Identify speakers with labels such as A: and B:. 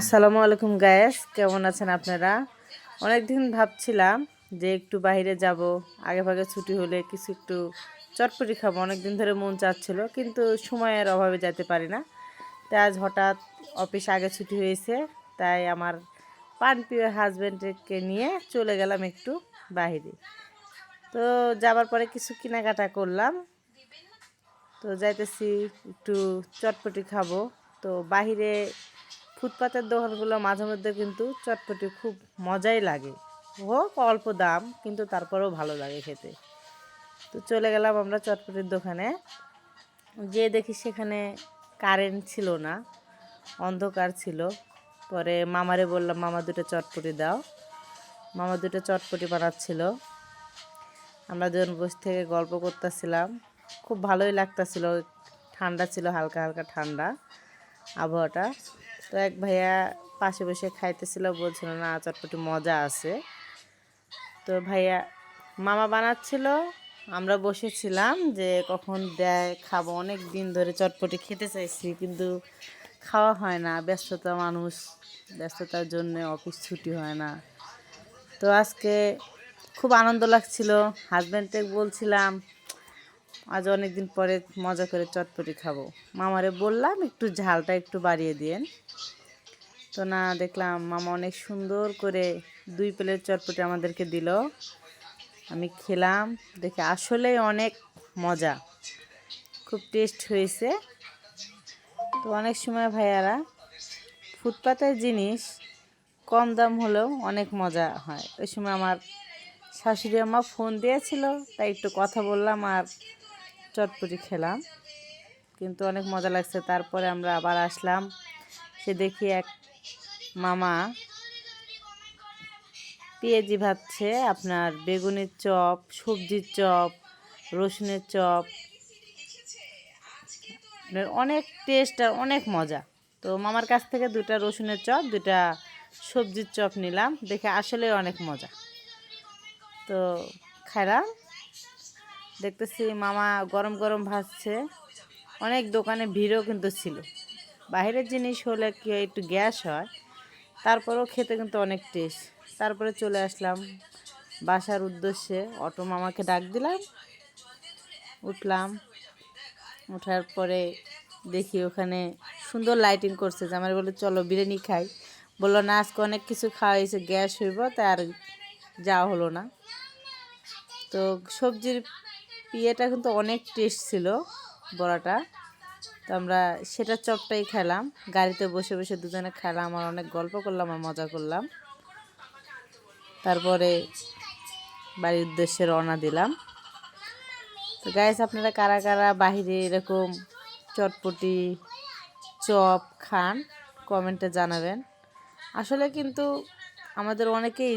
A: আসসালামু আলাইকুম গায়েস কেমন আছেন আপনারা? অনেক দিন ভাবছিলাম যে একটু বাইরে যাব আগে ভাগে ছুটি হলে কিছু একটু চটপটি খাব অনেক দিন ধরে মন চাচ্ছিল, কিন্তু সময়ের অভাবে যেতে পারি না। তাই আজ হঠাৎ অফিস আগে ছুটি হয়েছে, তাই আমার পানপ্রিয় হাজব্যান্ডকে নিয়ে চলে গেলাম একটু বাইরে। তো যাবার পরে কিছু কেনাকাটা করলাম, তো যাইতেছি একটু চটপটি খাব। তো বাহিরে ফুটপাতের দোকানগুলো মাঝে মধ্যে কিন্তু চটপটি খুব মজাই লাগে। হোক, অল্প দাম, কিন্তু তারপরেও ভালো লাগে খেতে। তো চলে গেলাম আমরা চটপটির দোকানে। যে দেখি সেখানে কারেন্ট ছিল না, অন্ধকার ছিল। পরে মামারে বললাম, মামা দুটো চটপটি দাও। মামা দুটো চটপটি বানাচ্ছিল। আমরা দুজন বসে থেকে গল্প করতেছিলাম। খুব ভালোই লাগতেছিল। ঠান্ডা ছিল, হালকা হালকা ঠান্ডা। আবহাওয়াটা। তো এক ভাইয়া পাশে বসে খাইতেছিল, বলছিল, না, চটপটি মজা আছে। তো ভাইয়া, মামা বানাচ্ছিল, আমরা বসেছিলাম যে কখন দেয়, খাব। অনেক দিন ধরে চটপটি খেতে চাইছি, কিন্তু খাওয়া হয় না। ব্যস্ততা মানুষ, ব্যস্ততার জন্য অফিস ছুটি হয় না। তো আজকে খুব আনন্দ লাগছিল। হাজব্যান্ডকে বলছিলাম আজ অনেক দিন পরে মজা করে চটপটি খাব। মামারে বললাম, একটু ঝালটা একটু বাড়িয়ে দিয়েন। তো না, দেখলাম মামা অনেক সুন্দর করে দুই প্লেট চটপটি আমাদেরকে দিল। আমি খেলাম, দেখে আসলেই অনেক মজা, খুব টেস্ট হয়েছে। তো অনেক সময় ভাইয়ারা ফুটপাতের জিনিস কম দাম হলেও অনেক মজা হয়। ওই সময় আমার শাশুড়ি আমা ফোন দিয়েছিল, তাই একটু কথা বললাম আর চটপটি খেলাম। কিন্তু অনেক মজা লাগছে। তারপরে আমরা আবার আসলাম। সে দেখি এক মামা পেঁয়াজি ভাজছে, আপনার বেগুনের চপ, সবজির চপ, রসুনের চপ। অনেক টেস্ট আর অনেক মজা। তো মামার কাছ থেকে দুটা রসুনের চপ, দুটা সবজির চপ নিলাম। দেখে আসলে অনেক মজা। তো খাইলাম দেখতেছি মামা গরম গরম ভাজছে। অনেক দোকানে ভিড়ও কিন্তু ছিল। বাইরের জিনিস হলে কি একটু গ্যাস হয়। তারপরেও খেতে কিন্তু অনেক টেস্ট তারপরে চলে আসলাম বাসার উদ্দেশ্যে। অটো মামাকে ডাক দিলাম। উঠলাম। ওঠার পরে দেখি ওখানে সুন্দর লাইটিং করছে। যে আমার বলে, চলো বিরিয়ানি খাই। বলল, না, আজকে অনেক কিছু খাওয়া হয়েছে, গ্যাস হইব, তাই আর যাওয়া হলো না। তো সবজির ইয়েটা কিন্তু অনেক টেস্ট ছিল বড়াটা। তো আমরা সেটা চপটাই খেলাম। গাড়িতে বসে বসে দুজনে খেলাম, আর অনেক গল্প করলাম আর মজা করলাম। তারপরে বাড়ির উদ্দেশ্যে রওনা দিলাম। তো গাইস আপনারা কারা কারা বাহিরে এরকম চটপটি, চপ খান কমেন্টে জানাবেন। আসলে কিন্তু আমাদের অনেকেই